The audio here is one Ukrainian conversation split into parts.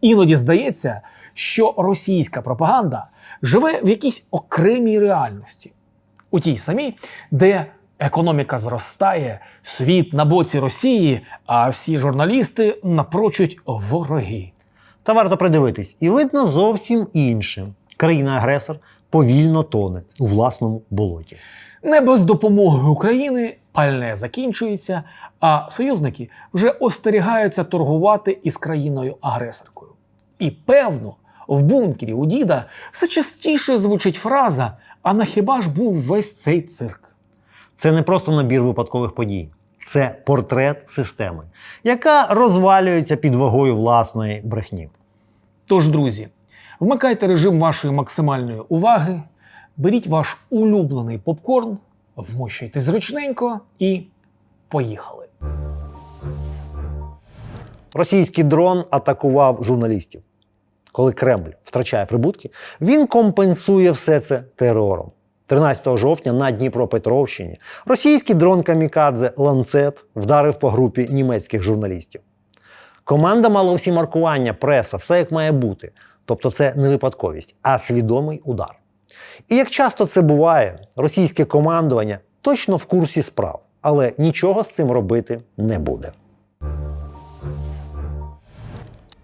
Іноді здається, що російська пропаганда живе в якійсь окремій реальності, у тій самій, де економіка зростає, світ на боці Росії, а всі журналісти напрочуть вороги. Та варто придивитись, і видно зовсім інше. Країна-агресор повільно тоне у власному болоті. Не без допомоги України пальне закінчується, а союзники вже остерігаються торгувати із країною-агресоркою. І певно, в бункері у діда все частіше звучить фраза: а на хіба ж був весь цей цирк? Це не просто набір випадкових подій, це портрет системи, яка розвалюється під вагою власної брехні. Тож, друзі, вмикайте режим вашої максимальної уваги, беріть ваш улюблений попкорн, вмощуйте зручненько і поїхали. Російський дрон атакував журналістів. Коли Кремль втрачає прибутки, він компенсує все це терором. 13 жовтня на Дніпропетровщині російський дрон Камікадзе Ланцет вдарив по групі німецьких журналістів. Команда мала усі маркування, преса, все як має бути. Тобто це не випадковість, а свідомий удар. І як часто це буває, російське командування точно в курсі справ, але нічого з цим робити не буде.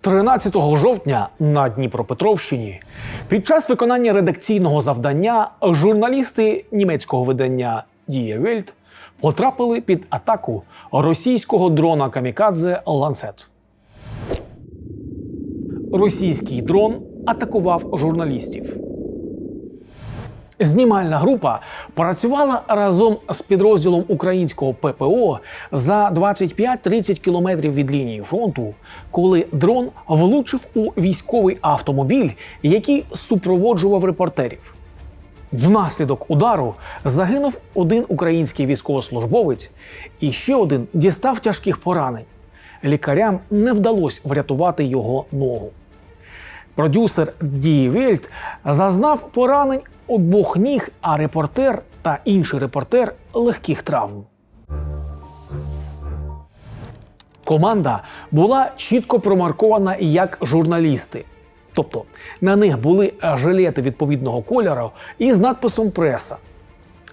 13 жовтня на Дніпропетровщині під час виконання редакційного завдання журналісти німецького видання Дія Вельт потрапили під атаку російського дрона Камікадзе Ланцет. Російський дрон атакував журналістів. Знімальна група працювала разом з підрозділом українського ППО за 25-30 кілометрів від лінії фронту, коли дрон влучив у військовий автомобіль, який супроводжував репортерів. Внаслідок удару загинув один український військовослужбовець, і ще один дістав тяжких поранень. Лікарям не вдалося врятувати його ногу. Продюсер Ді Вельт зазнав поранень обох ніг, а репортер та інший репортер легких травм. Команда була чітко промаркована як журналісти. Тобто на них були жилети відповідного кольору із надписом преса.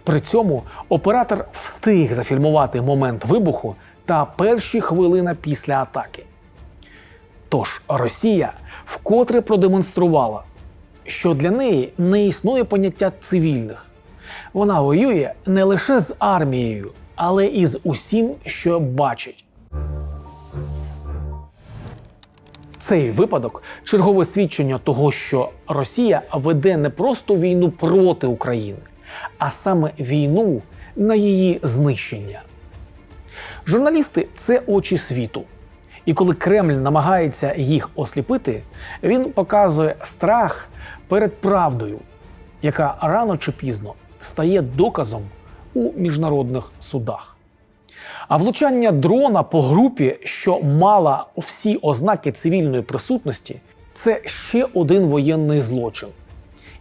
При цьому оператор встиг зафільмувати момент вибуху та перші хвилини після атаки. Тож Росія вкотре продемонструвала, що для неї не існує поняття цивільних. Вона воює не лише з армією, але і з усім, що бачить. Цей випадок чергове свідчення того, що Росія веде не просто війну проти України, а саме війну на її знищення. Журналісти це очі світу. І коли Кремль намагається їх осліпити, він показує страх перед правдою, яка рано чи пізно стає доказом у міжнародних судах. А влучання дрона по групі, що мала всі ознаки цивільної присутності, це ще один воєнний злочин.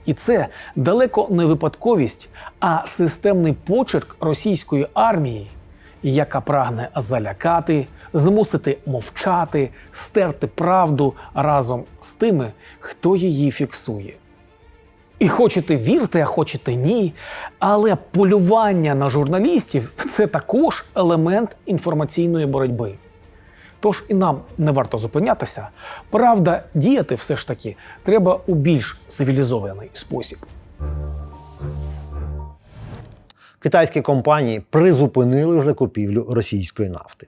І це далеко не випадковість, а системний почерк російської армії, яка прагне залякати, змусити мовчати, стерти правду разом з тими, хто її фіксує. І хочете вірте, а хочете ні. Але полювання на журналістів це також елемент інформаційної боротьби. Тож і нам не варто зупинятися. Правда, діяти все ж таки треба у більш цивілізований спосіб. Китайські компанії призупинили закупівлю російської нафти.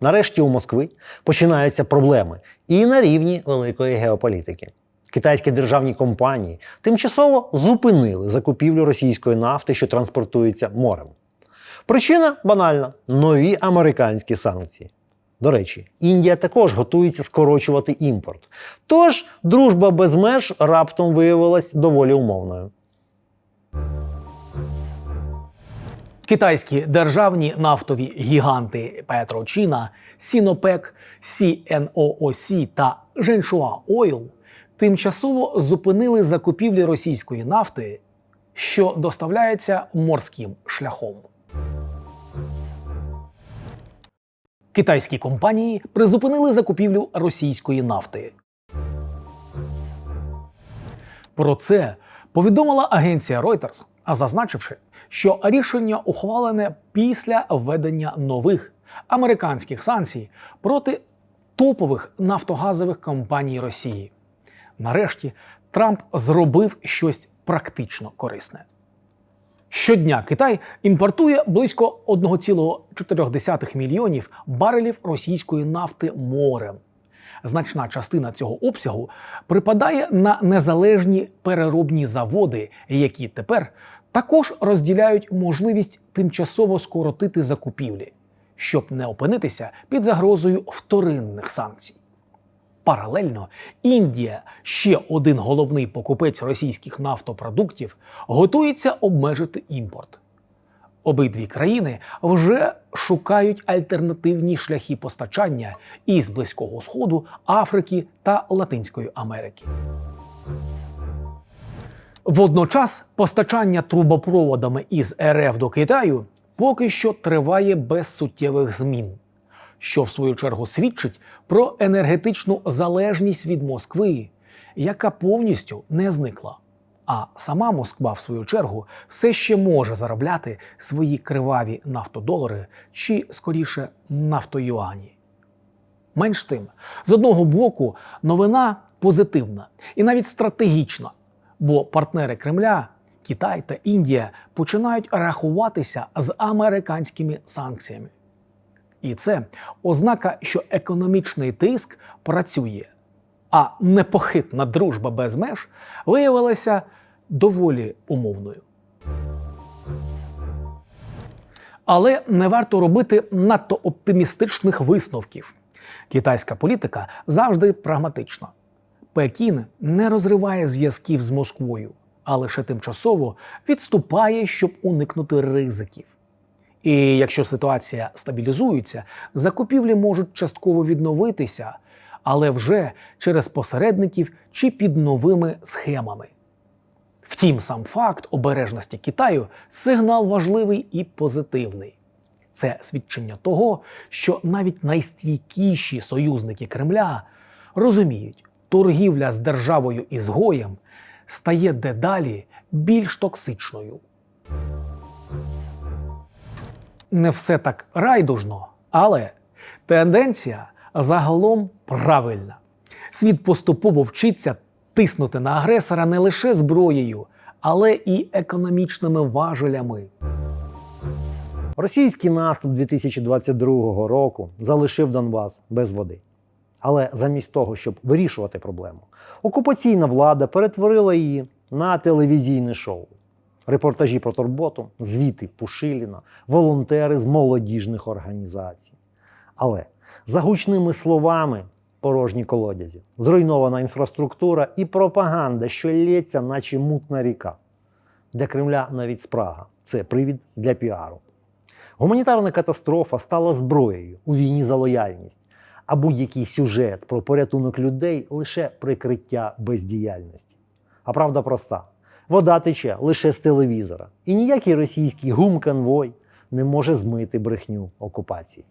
Нарешті у Москви починаються проблеми і на рівні великої геополітики. Китайські державні компанії тимчасово зупинили закупівлю російської нафти, що транспортується морем. Причина банальна нові американські санкції. До речі, Індія також готується скорочувати імпорт. Тож дружба без меж раптом виявилась доволі умовною. Китайські державні нафтові гіганти Петрочина, Сінопек, CNOOC та Женшуа Ойл тимчасово зупинили закупівлі російської нафти, що доставляється морським шляхом. Китайські компанії призупинили закупівлю російської нафти. Про це повідомила агенція Reuters, зазначивши, що рішення ухвалене після введення нових американських санкцій проти топових нафтогазових компаній Росії. Нарешті Трамп зробив щось практично корисне. Щодня Китай імпортує близько 1,4 мільйонів барелів російської нафти морем. Значна частина цього обсягу припадає на незалежні переробні заводи, які тепер також розділяють можливість тимчасово скоротити закупівлі, щоб не опинитися під загрозою вторинних санкцій. Паралельно Індія, ще один головний покупець російських нафтопродуктів, готується обмежити імпорт. Обидві країни вже шукають альтернативні шляхи постачання із Близького Сходу, Африки та Латинської Америки. Водночас постачання трубопроводами із РФ до Китаю поки що триває без суттєвих змін, що в свою чергу свідчить про енергетичну залежність від Москви, яка повністю не зникла. А сама Москва, в свою чергу, все ще може заробляти свої криваві нафтодолари чи, скоріше, нафтоюані. Менш тим, з одного боку, новина позитивна і навіть стратегічна, бо партнери Кремля, Китай та Індія починають рахуватися з американськими санкціями. І це ознака, що економічний тиск працює, а непохитна дружба без меж виявилася доволі умовною. Але не варто робити надто оптимістичних висновків. Китайська політика завжди прагматична. Пекін не розриває зв'язків з Москвою, а лише тимчасово відступає, щоб уникнути ризиків. І якщо ситуація стабілізується, закупівлі можуть частково відновитися, але вже через посередників чи під новими схемами. Втім, сам факт обережності Китаю сигнал важливий і позитивний. Це свідчення того, що навіть найстійкіші союзники Кремля розуміють, торгівля з державою ізгоєм стає дедалі більш токсичною. Не все так райдужно, але тенденція загалом правильна. Світ поступово вчиться тиснути на агресора не лише зброєю, але і економічними важелями. Російський наступ 2022 року залишив Донбас без води. Але замість того, щоб вирішувати проблему, окупаційна влада перетворила її на телевізійне шоу. Репортажі про турботу, звіти Пушиліна, волонтери з молодіжних організацій. Але за гучними словами порожні колодязі, зруйнована інфраструктура і пропаганда, що лється, наче мутна ріка. Для Кремля навіть спрага це привід для піару. Гуманітарна катастрофа стала зброєю у війні за лояльність, а будь-який сюжет про порятунок людей лише прикриття бездіяльності. А правда проста: вода тече лише з телевізора, і ніякий російський гум-конвой не може змити брехню окупації.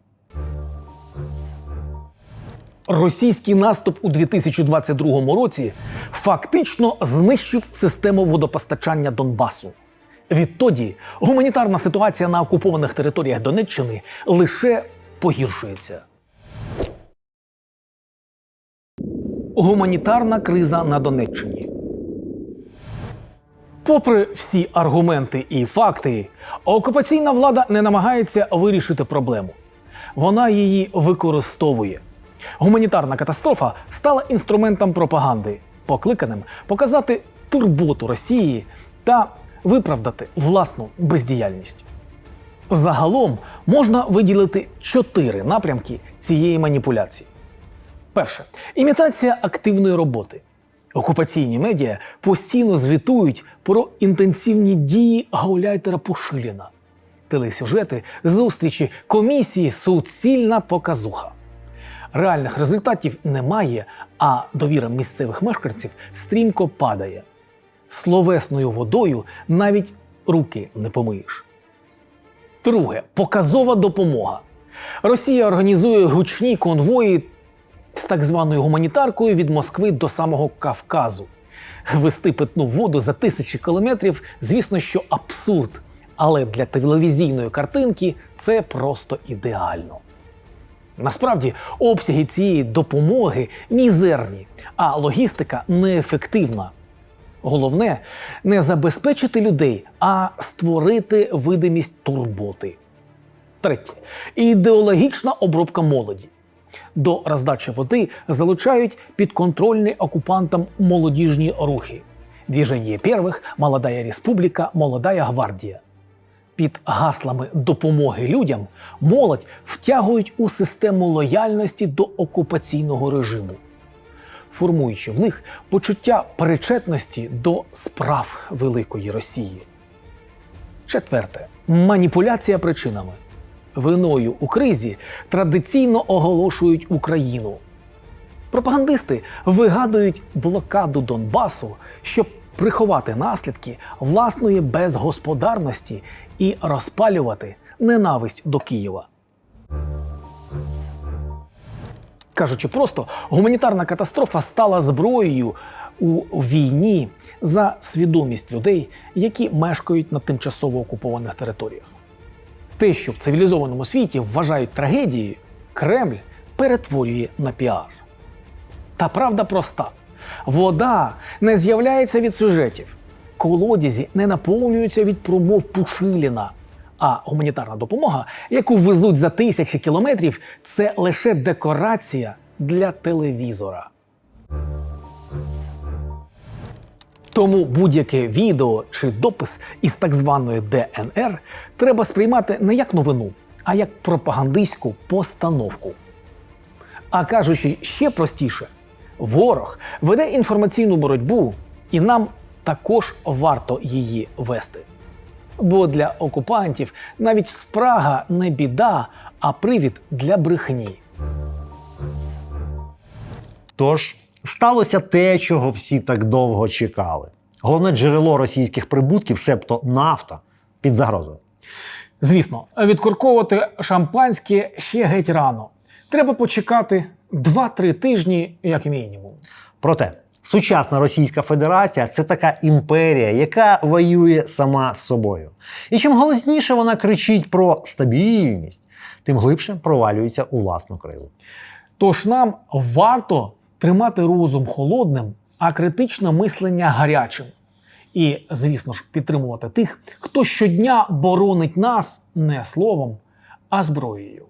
Російський наступ у 2022 році фактично знищив систему водопостачання Донбасу. Відтоді гуманітарна ситуація на окупованих територіях Донеччини лише погіршується. Гуманітарна криза на Донеччині. Попри всі аргументи і факти, окупаційна влада не намагається вирішити проблему. Вона її використовує. Гуманітарна катастрофа стала інструментом пропаганди, покликаним показати турботу Росії та виправдати власну бездіяльність. Загалом можна виділити чотири напрямки цієї маніпуляції. Перше імітація активної роботи. Окупаційні медіа постійно звітують про інтенсивні дії гауляйтера Пушиліна. Телесюжети, зустрічі, комісії, суцільна показуха. Реальних результатів немає, а довіра місцевих мешканців стрімко падає. Словесною водою навіть руки не помиєш. Друге показова допомога. Росія організує гучні конвої з так званою гуманітаркою від Москви до самого Кавказу. Вести питну воду за тисячі кілометрів, звісно, що абсурд. Але для телевізійної картинки це просто ідеально. Насправді, обсяги цієї допомоги мізерні, а логістика неефективна. Головне не забезпечити людей, а створити видимість турботи. Третє ідеологічна обробка молоді. До роздачі води залучають підконтрольні окупантам молодіжні рухи. Двіження первих, Молодая Республіка, Молодая Гвардія. Під гаслами допомоги людям молодь втягують у систему лояльності до окупаційного режиму, формуючи в них почуття причетності до справ великої Росії. Четверте маніпуляція причинами. Виною у кризі традиційно оголошують Україну. Пропагандисти вигадують блокаду Донбасу, щоб приховати наслідки власної безгосподарності і розпалювати ненависть до Києва. Кажучи просто, гуманітарна катастрофа стала зброєю у війні за свідомість людей, які мешкають на тимчасово окупованих територіях. Те, що в цивілізованому світі вважають трагедією, Кремль перетворює на піар. Та правда проста: вода не з'являється від сюжетів, колодязі не наповнюються від промов Пушиліна. А гуманітарна допомога, яку везуть за тисячі кілометрів, це лише декорація для телевізора. Тому будь-яке відео чи допис із так званої ДНР треба сприймати не як новину, а як пропагандистську постановку. А кажучи ще простіше, ворог веде інформаційну боротьбу, і нам також варто її вести. Бо для окупантів навіть спрага не біда, а привід для брехні. Тож сталося те, чого всі так довго чекали. Головне джерело російських прибутків, себто нафта, під загрозою. Звісно, відкурковувати шампанське ще геть рано. Треба почекати 2-3 тижні, як мінімум. Проте сучасна Російська Федерація це така імперія, яка воює сама з собою. І чим голосніше вона кричить про стабільність, тим глибше провалюється у власну крилу. Тож нам варто тримати розум холодним, а критичне мислення гарячим. І, звісно ж, підтримувати тих, хто щодня боронить нас не словом, а зброєю.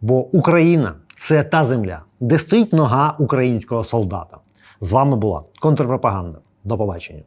Бо Україна це та земля, де стоїть нога українського солдата. З вами була контрпропаганда. До побачення.